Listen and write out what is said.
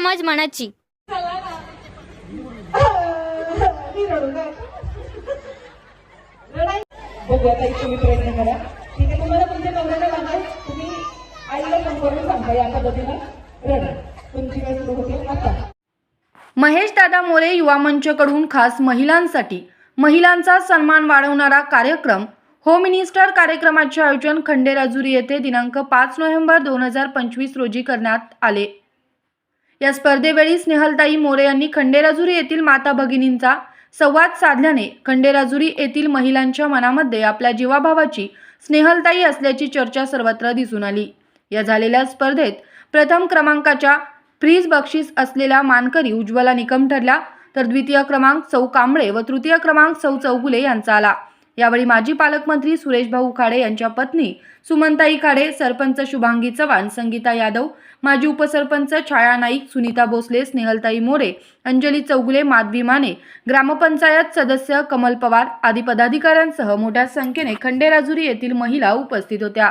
मनाची. मी रडू नये. रडाय बघू आता एक तुम्ही प्रयत्न करा. ठीक आहे तुम्हाला तुमच्या नवऱ्याला लागेल तुम्ही आईला फोन करून सांगा या पद्धतीने. रडा. तुमची वेळ सुरू होते आता. महेश दादा मोरे युवा मंचकडून खास महिलांसाठी महिलांचा सन्मान वाढवणारा कार्यक्रम. होम मिनिस्टर कार्यक्रमाचे आयोजन खंडेराजुरी येथे दिनांक पाच नोव्हेंबर दोन हजार पंचवीस रोजी करण्यात आले. या स्पर्धेवेळी स्नेहलताई मोरे यांनी खंडेराजुरी येथील माता भगिनींचा संवाद साधल्याने खंडेराजुरी येथील महिलांच्या मनामध्ये आपल्या जीवाभावाची स्नेहलताई असल्याची चर्चा सर्वत्र दिसून आली. या झालेल्या स्पर्धेत प्रथम क्रमांकाच्या फ्रीज बक्षीस असलेल्या मानकरी उज्ज्वला निकम ठरल्या तर द्वितीय क्रमांक सौ कांबळे व तृतीय क्रमांक सौ चौगुले यांचा आला. यावेळी माजी पालकमंत्री सुरेशभाऊ खाडे यांच्या पत्नी सुमनताई खाडे सरपंच शुभांगी चव्हाण संगीता यादव माजी उपसरपंच छाया नाईक सुनीता भोसले स्नेहलताई मोरे अंजली चौगुले माधवी माने ग्रामपंचायत सदस्य कमल पवार आदी पदाधिकाऱ्यांसह मोठ्या संख्येने खंडेराजुरी येथील महिला उपस्थित होत्या.